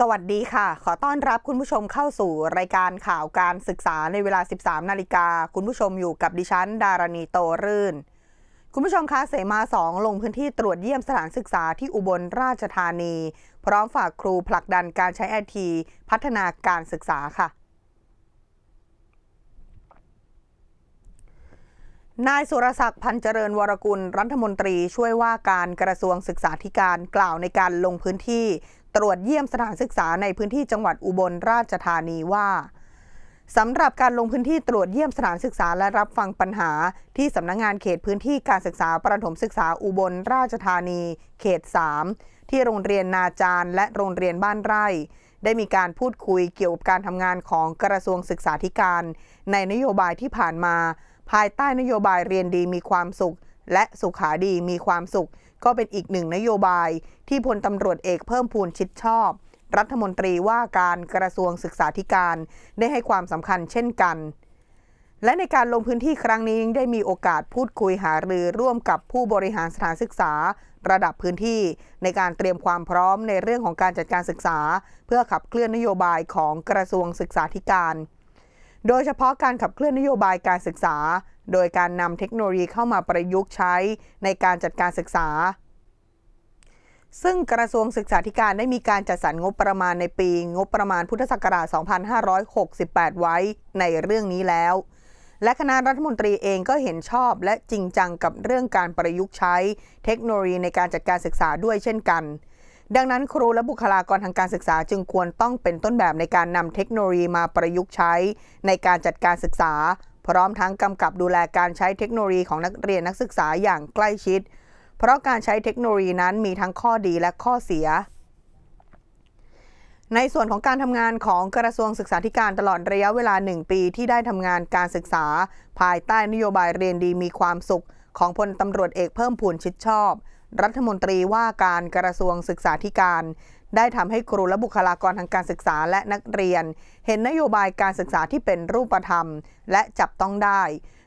สวัสดีค่ะ ขอต้อนรับคุณผู้ชมเข้าสู่รายการข่าวการศึกษาในเวลา 13 นาฬิกา คุณผู้ชมอยู่กับดิฉัน ดารณีโตรื่น คุณผู้ชมคะ เสมาสองลงพื้นที่ตรวจเยี่ยมสถานศึกษาที่อุบลราชธานี พร้อมฝากครูผลักดันการใช้ไอที พัฒนาการศึกษาค่ะนายสุรศักดิ์พันเจริญวรกุลรัฐมนตรีช่วยว่าการกระทรวงศึกษาธิการกล่าวในการลงพื้นที่ ตรวจเยี่ยมสถานศึกษาในพื้นที่จังหวัดอุบลราชธานีว่าสำหรับการลงพื้นที่ตรวจเยี่ยมสถานศึกษาและรับฟังปัญหา ที่สำนักงงานเขตพื้นที่การศึกษาประถมศึกษาอุบลราชธานี เขต 3 ที่โรงเรียนนาจารและโรงเรียนบ้านไร่ ได้มีการพูดคุยเกี่ยวกับการทำงานของกระทรวงศึกษาธิการ ในนโยบายที่ผ่านมา ภายใต้นโยบายเรียนดีมีความสุข และสุขาดีมีความสุข ก็เป็นอีกหนึ่งนโยบายที่พลตำรวจเอกเพิ่มพูนชิดชอบ รัฐมนตรีว่าการกระทรวงศึกษาธิการได้ให้ความสำคัญเช่นกัน และในการลงพื้นที่ครั้งนี้ได้มีโอกาสพูดคุยหารือร่วมกับผู้บริหารสถานศึกษา ระดับพื้นที่ ในการเตรียมความพร้อมในเรื่องของการจัดการศึกษา เพื่อขับเคลื่อนนโยบายของกระทรวงศึกษาธิการ โดยเฉพาะการขับเคลื่อนนโยบายการศึกษา โดยการนำเทคโนโลยีเข้ามาประยุกต์ใช้ในการจัดการศึกษา ซึ่งกระทรวงศึกษาธิการได้มีการจัดสรรงบประมาณในปีงบประมาณพุทธศักราช 2568 ไว้ในเรื่องนี้แล้ว และคณะรัฐมนตรีเองก็เห็นชอบและจริงจังกับเรื่องการประยุกต์ใช้เทคโนโลยีในการจัดการศึกษาด้วยเช่นกันดังนั้นครูและบุคลากรทางการศึกษาจึงควรต้องเป็นต้นแบบในการนำเทคโนโลยีมาประยุกต์ใช้ในการจัดการศึกษา พร้อมทั้งกำกับดูแลการใช้เทคโนโลยีของนักเรียนนักศึกษาอย่างใกล้ชิด เพราะการใช้เทคโนโลยีนั้นมีทั้งข้อดีและข้อเสีย ในส่วนของการทำงานของกระทรวงศึกษาธิการตลอดระยะเวลา 1 ปีที่ได้ทำงานการศึกษา ภายใต้นโยบายเรียนดีมีความสุข ของพลตำรวจเอกเพิ่มพูนชิดชอบ รัฐมนตรีว่าการกระทรวงศึกษาธิการ ได้ทำให้ครูและบุคลากรทางการศึกษาและนักเรียน เห็นนโยบายการศึกษาที่เป็นรูปธรรม และจับต้องได้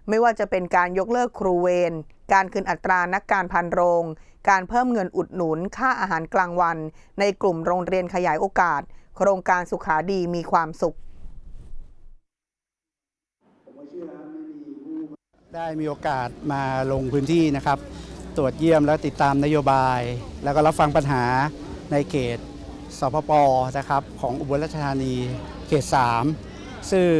ไม่ว่าจะเป็นการยกเลิกครูเวรการคืนอัตรานักการพันโรง การเพิ่มเงินอุดหนุน ค่าอาหารกลางวัน ในกลุ่มโรงเรียนขยายโอกาส โครงการสุขาดีมีความสุข ได้มีโอกาสมาลงพื้นที่นะครับ ตรวจเยี่ยมและติดตามนโยบาย แล้วก็รับฟังปัญหาในเขต สพปนะครับของอุบลราชธานีเขต 3 ซึ่ง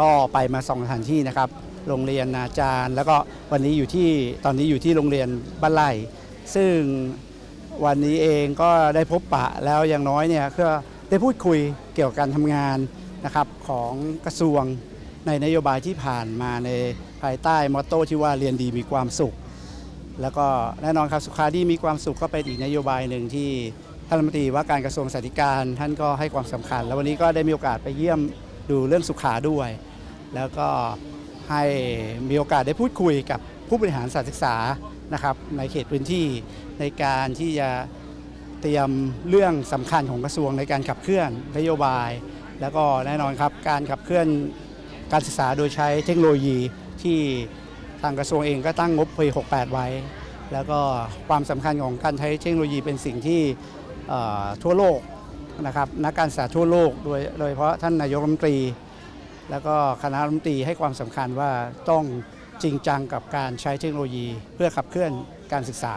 ก็ไปมาสองสถานที่นะครับ โรงเรียนนาจารย์ แล้วก็วันนี้อยู่ที่ตอนนี้อยู่ที่โรงเรียนบ้านไร่ซึ่งวันนี้เองก็ได้พบปะแล้วอย่างน้อยเนี่ยก็ได้พูดคุยเกี่ยวกับการทำงานนะครับของกระทรวงในนโยบายที่ผ่านมาในภายใต้มอตโต้ที่ว่าเรียนดีมีความสุข แล้วก็แน่นอนครับสุขาดีมีความสุขก็เป็นอีกนโยบายหนึ่งที่ ท่านรัฐมนตรีว่าการกระทรวงสาธารณการ ท่านก็ให้ความสำคัญ แล้ววันนี้ก็ได้มีโอกาสไปเยี่ยมดูเรื่องสุขาด้วย แล้วก็ให้มีโอกาสได้พูดคุยกับผู้บริหารสถานศึกษานะครับในเขตพื้นที่ในการที่จะเตรียมเรื่องสำคัญของกระทรวงในการขับเคลื่อนนโยบาย แล้วก็แน่นอนครับการขับเคลื่อนการศึกษาโดยใช้เทคโนโลยีที่ทางกระทรวงเองก็ตั้งงบปี68 ไว้ แล้วก็ความสำคัญของการใช้เทคโนโลยีเป็นสิ่งที่ ทั่วโลกนะครับนักการศึกษาทั่วโลกโดยโดยเฉพาะท่านนายกรัฐมนตรี แล้วก็คณะรัฐมนตรีให้ความสำคัญว่าต้องจริงจังกับการใช้เทคโนโลยี เพื่อขับเคลื่อนการศึกษา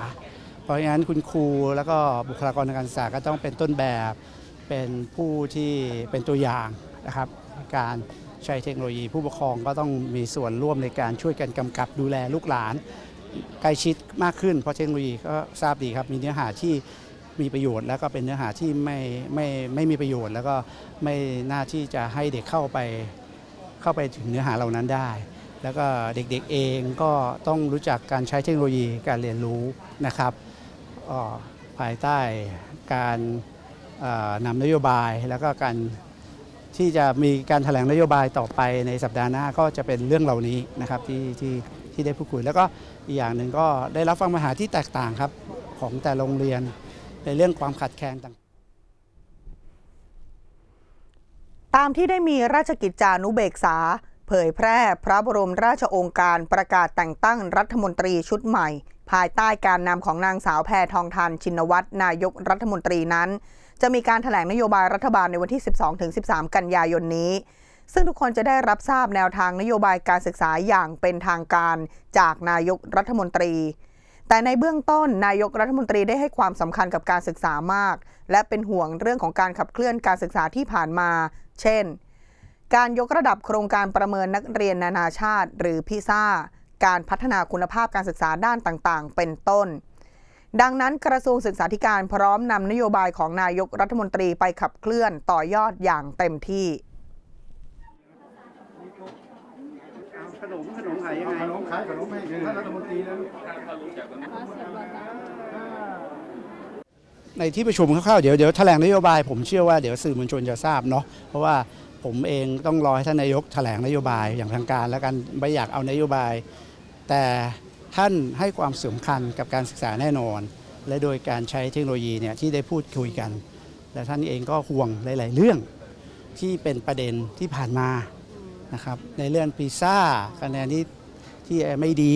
เพราะฉะนั้นคุณครูแล้วก็บุคลากรทางการศึกษาก็ต้องเป็นต้นแบบ เป็นผู้ที่เป็นตัวอย่างนะครับ การใช้เทคโนโลยี ผู้ปกครองก็ต้องมีส่วนร่วมในการช่วยกันกำกับดูแลลูกหลานใกล้ชิดมากขึ้นเพราะเทคโนโลยีก็ทราบดีครับมีเนื้อหาที่ มีประโยชน์ แล้วก็เป็นเนื้อหาที่ไม่ไม่ไม่มีประโยชน์ แล้วก็ไม่น่าที่จะให้เด็กเข้าไปเข้าไปถึงเนื้อหาเหล่านั้นได้ แล้วก็เด็กๆเองก็ต้องรู้จักการใช้เทคโนโลยีการเรียนรู้นะครับภายใต้การนำนโยบายแล้วก็การที่จะมีการแถลงนโยบายต่อไปในสัปดาห์หน้าก็จะเป็นเรื่องเหล่านี้นะครับที่ที่ที่ได้พูดคุย แล้วก็อีกอย่างหนึ่งก็ได้รับฟังปัญหาที่แตกต่างครับของแต่โรงเรียน ในเรื่องความขัดแคลนต่างตามที่ได้มีราชกิจจานุเบกษา เผยแพร่พระบรมราชโองการประกาศแต่งตั้งรัฐมนตรีชุดใหม่ ภายใต้การนำของนางสาวแพทองทานชินวัตรนายกรัฐมนตรีนั้น จะมีการถแถลงนโยบายรัฐบาลในวันที่ 12-13 กันยายนนี้ ซึ่งทุกคนจะได้รับทราบแนวทางนโยบายการศึกษาอย่างเป็นทางการจากนายกรัฐมนตรี แต่ในเบื้องต้นนายกรัฐมนตรีได้ให้ความสำคัญกับการศึกษามาก และเป็นห่วงเรื่องของการขับเคลื่อนการศึกษาที่ผ่านมา เช่น การยกระดับโครงการประเมินนักเรียนนานาชาติ หรือพิซ่า การพัฒนาคุณภาพการศึกษาด้านต่างๆ เป็นต้น ดังนั้นกระทรวงศึกษาธิการพร้อมนำนโยบายของนายกรัฐมนตรีไปขับเคลื่อนต่อยอดอย่างเต็มที่ นมขนมขายยังไงขนมขายขนมให้ท่านรัฐมนตรีนะในที่ประชุมคร่าวๆเดี๋ยวเดี๋ยวแถลงนโยบาย ผมเชื่อว่าเดี๋ยวสื่อมวลชนจะทราบเนาะเพราะว่าผมเองต้องรอให้ท่านนายกแถลงนโยบายอย่างทางการแล้วกันไม่อยากเอานโยบาย แต่ท่านให้ความสำคัญกับการศึกษาแน่นอน และโดยการใช้เทคโนโลยีเนี่ยที่ได้พูดคุยกัน และท่านเองก็ห่วงหลาย ๆ เรื่องที่เป็นประเด็นที่ผ่านมา นะครับในเรื่องปีซ่าคะแนนที่ที่ไม่ดี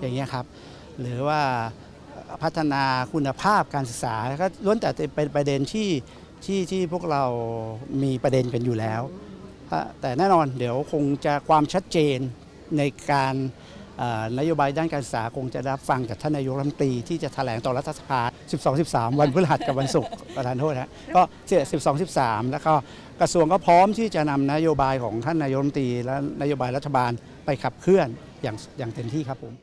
อย่างเงี้ยครับหรือว่าพัฒนาคุณภาพการศึกษาก็ล้วนแต่เป็นประเด็นที่ที่ที่พวกเรามีประเด็นกันอยู่แล้ว แต่แน่นอนเดี๋ยวคงจะความชัดเจนในการนโยบายด้านการศึกษาคงจะรับฟังจากท่านนายกรัฐมนตรีที่จะแถลงต่อรัฐสภา 12 13 วันพฤหัสกับวันศุกร์ประธานโทษฮะก็12 13 แล้วก็กระทรวงก็พร้อมที่จะนำนโยบายของท่านนายกรัฐมนตรีและนโยบายรัฐบาลไปขับเคลื่อนอย่างอย่างเต็มที่ครับผม